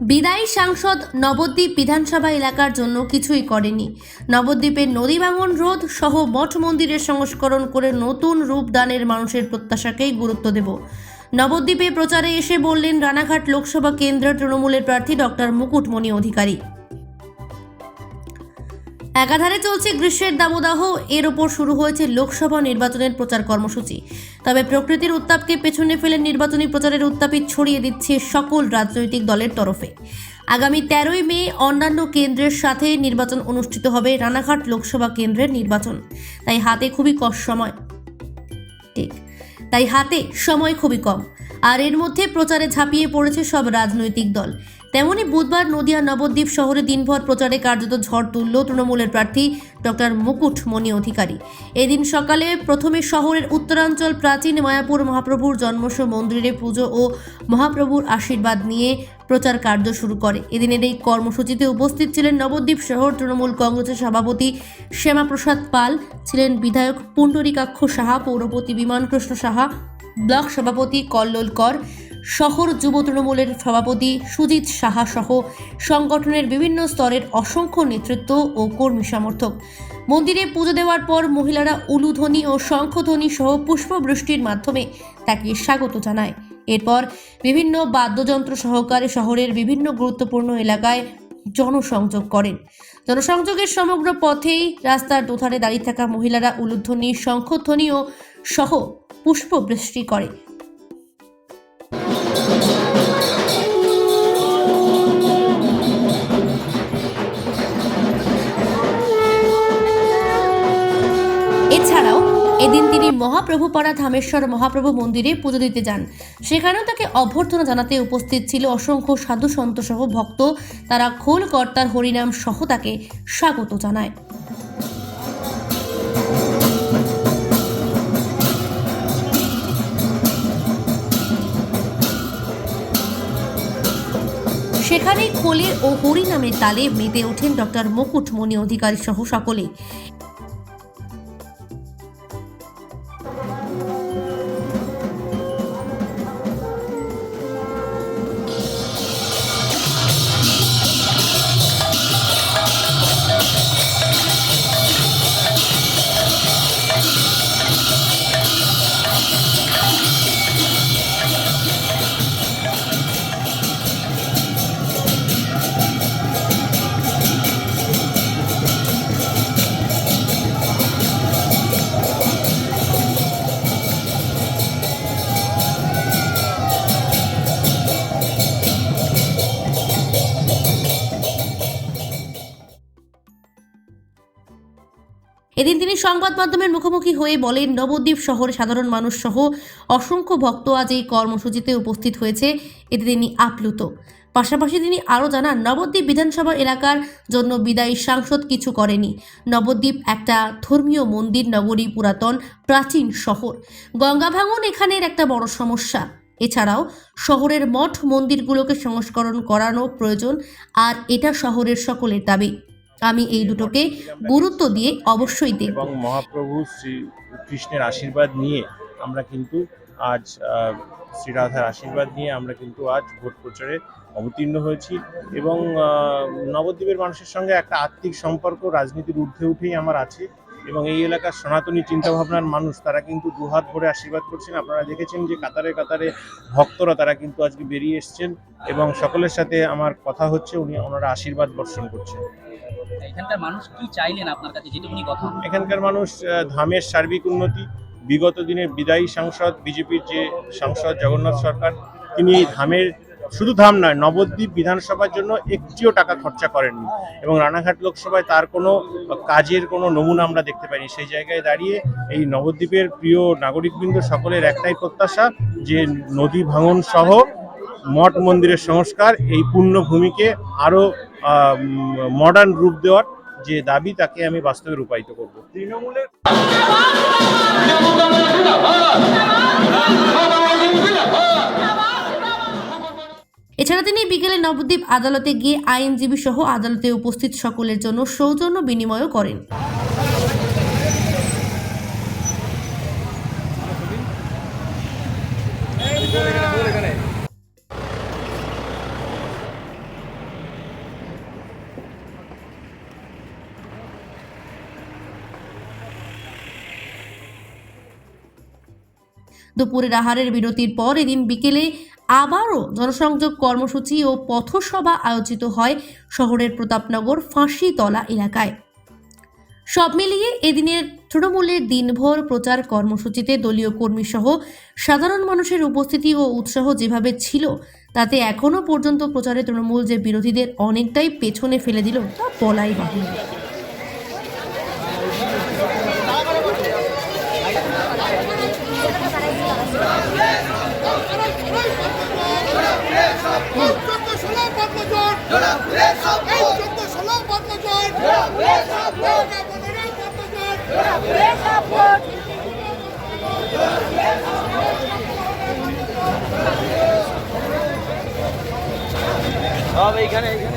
বিদায়ী সাংসদ নবদ্বীপ বিধানসভা এলাকার জন্য কিছুই করেনি। নবদ্বীপের নদী ভাঙন রোধ সহ মঠ মন্দিরের সংস্করণ করে নতুন রূপ দানের মানুষের প্রত্যাশাকেই গুরুত্ব দেব। নবদ্বীপে প্রচারে এসে বললেন রানাঘাট লোকসভা কেন্দ্রের তৃণমূলের প্রার্থী ডক্টর মুকুটমণি অধিকারী। একাধারে চলছে গ্রীষ্মের দাবদাহ এর ওপর শুরু হয়েছে লোকসভা নির্বাচনের প্রচার কর্মসূচি। তবে প্রকৃতির উত্তাপকে পেছনে ফেলে নির্বাচনী প্রচারের উত্তাপে ছড়িয়ে দিচ্ছে সকল রাজনৈতিক দলের তরফে। আগামী তেরোই মে অন্যান্য কেন্দ্রের সাথে নির্বাচন অনুষ্ঠিত হবে রানাঘাট লোকসভা কেন্দ্রের নির্বাচন। তাই হাতে খুবই কম সময়। ঠিক। তাই হাতে সময় খুবই কম। আর এর মধ্যে প্রচারে ঝাঁপিয়ে পড়েছে সব রাজনৈতিক দল। তেমনি বুধবার নদিয়া নবদ্বীপ শহরে দিনভর প্রচারে কার্যত ঝড় তুলল তৃণমূলের প্রার্থী ডক্টর মুকুট মণি অধিকারী। এদিন সকালে প্রথমে শহরের উত্তরাঞ্চল, প্রাচীন মায়াপুর মহাপ্রভুর জন্মস্ব মন্দিরে পুজো ও মহাপ্রভুর আশীর্বাদ নিয়ে প্রচার কার্য শুরু করে। এদিনের এই কর্মসূচিতে উপস্থিত ছিলেন নবদ্বীপ শহর তৃণমূল কংগ্রেসের সভাপতি শ্যামাপ্রসাদ পাল, ছিলেন বিধায়ক পুণ্ডরিকাক্ষ সাহা, পৌরপতি বিমানকৃষ্ণ সাহা, ব্লক সভাপতি কল্লোল কর শহর যুব তৃণমূলের সভাপতি সুজিত সাহা সহ সংগঠনের বিভিন্ন স্তরের অসংখ্য নেতৃত্ব ও কর্মী সমর্থক। মন্দিরে পুজো দেওয়ার পর মহিলারা উলুধ্বনি ও শঙ্খধ্বনি সহ পুষ্পবৃষ্টির মাধ্যমে তাকে স্বাগত জানায়। এরপর বিভিন্ন বাদ্যযন্ত্র সহকারে শহরের বিভিন্ন গুরুত্বপূর্ণ এলাকায় জনসংযোগ করেন। জনসংযোগের সমগ্র পথেই রাস্তার দুধারে দাঁড়িয়ে থাকা মহিলারা উলুধ্বনি, শঙ্খধ্বনি ও সহ পুষ্পবৃষ্টি করে। মহাপ্রভুপাড়া ধামেশ্বর মহাপ্রভু মন্দিরে পুজো দিতে যান। সেখানেও তাকে অভ্যর্থনা জানাতে উপস্থিত ছিল অসংখ্য সাধু সন্ত সহ ভক্ত। তারা খোল কর্তার হরিনাম সহ তাকে স্বাগত জানায়। সেখানে খোলের ও হরিনামের তালে মেতে ওঠেন ডক্টর মুকুটমণি অধিকারী সহ সকলেই এদিন তিনি সংবাদ মাধ্যমের মুখোমুখি হয়ে বলেন, নবদ্বীপ শহরে সাধারণ মানুষ সহ অসংখ্য ভক্ত আজ এই কর্মসূচিতে উপস্থিত হয়েছে। এতে তিনি আপ্লুত। পাশাপাশি তিনি আরও জানান, নবদ্বীপ বিধানসভা এলাকার জন্য বিদায়ী সাংসদ কিছু করেনি। নবদ্বীপ একটা ধর্মীয় মন্দির, নগরী পুরাতন, প্রাচীন শহর। গঙ্গা ভাঙন এখানের একটা বড় সমস্যা। এছাড়াও শহরের মঠ মন্দিরগুলোকে সংস্করণ করানো প্রয়োজন, আর এটা শহরের সকলের দাবি। আমি এই দুটোকে গুরুত্ব দিয়ে অবশ্যই দেখব। এবং মহাপ্রভু শ্রী কৃষ্ণের আশীর্বাদ নিয়ে আমরা কিন্তু আজ শ্রীরাধার আশীর্বাদ নিয়ে আমরা কিন্তু আজ ভোট প্রচারে অবতীর্ণ হয়েছি এবং নবদ্বীপের মানুষের সঙ্গে একটা আত্মিক সম্পর্ক রাজনীতির ঊর্ধ্বে উঠেই আমার আছে এবং এই এলাকার সনাতনী চিন্তাভাবনার মানুষ তারা কিন্তু দুহাত ভরে আশীর্বাদ করছেন। আপনারা দেখেছেন যে কাতারে কাতারে ভক্তরা তারা কিন্তু আজকে বেরিয়ে এসছেন এবং সকলের সাথে আমার কথা হচ্ছে উনি ওনারা আশীর্বাদ বর্ষণ করছেন। এখানকার মানুষ কি চাইলেন আপনার কাছে? যেটুকুনি কথা। এখানকার মানুষ ধামের সার্বিক উন্নতি, বিগত দিনের বিদায়ী সাংসদ, বিজেপির যে সাংসদ জগন্নাথ সরকার, তিনি ধামের, শুধু ধাম নয়, নবদ্বীপ বিধানসভার জন্য একটিও টাকা খরচা করেননি। এবং রানাঘাট লোকসভায় তার কোনো কাজের কোনো নমুনা আমরা দেখতে পাইনি। সেই জায়গায় দাঁড়িয়ে এই নবদ্বীপের প্রিয় নাগরিকবৃন্দ সকলের একটাই প্রত্যাশা, যে নদী ভাঙন সহ মঠ মন্দিরের সংস্কার এই পুণ্যভূমিকে আরও মডার্ন রূপ দেওয়ার যে দাবি তাকে আমি বাস্তবে রূপায়িত করব। তৃণমূলের এছাড়া তিনি বিকেলে নবদ্বীপ আদালতে গিয়ে আইনজীবী সহ আদালতে উপস্থিত সকলের জন্য সৌজন্য বিনিময়ও করেন। দুপুরের আহারের বিরতির পর এদিন বিকেলে আবারও জনসংযোগ কর্মসূচি ও পথসভা আয়োজিত হয় শহরের প্রতাপনগর ফাঁসিতলা এলাকায়। সব মিলিয়ে এদিনের তৃণমূলের দিনভর প্রচার কর্মসূচিতে দলীয় কর্মী সহ সাধারণ মানুষের উপস্থিতি ও উৎসাহ যেভাবে ছিল, তাতে এখনও পর্যন্ত প্রচারে তৃণমূল যে বিরোধীদের অনেকটাই পেছনে ফেলে দিল তা বলাই বাহুল্য। জিন্দাবাদ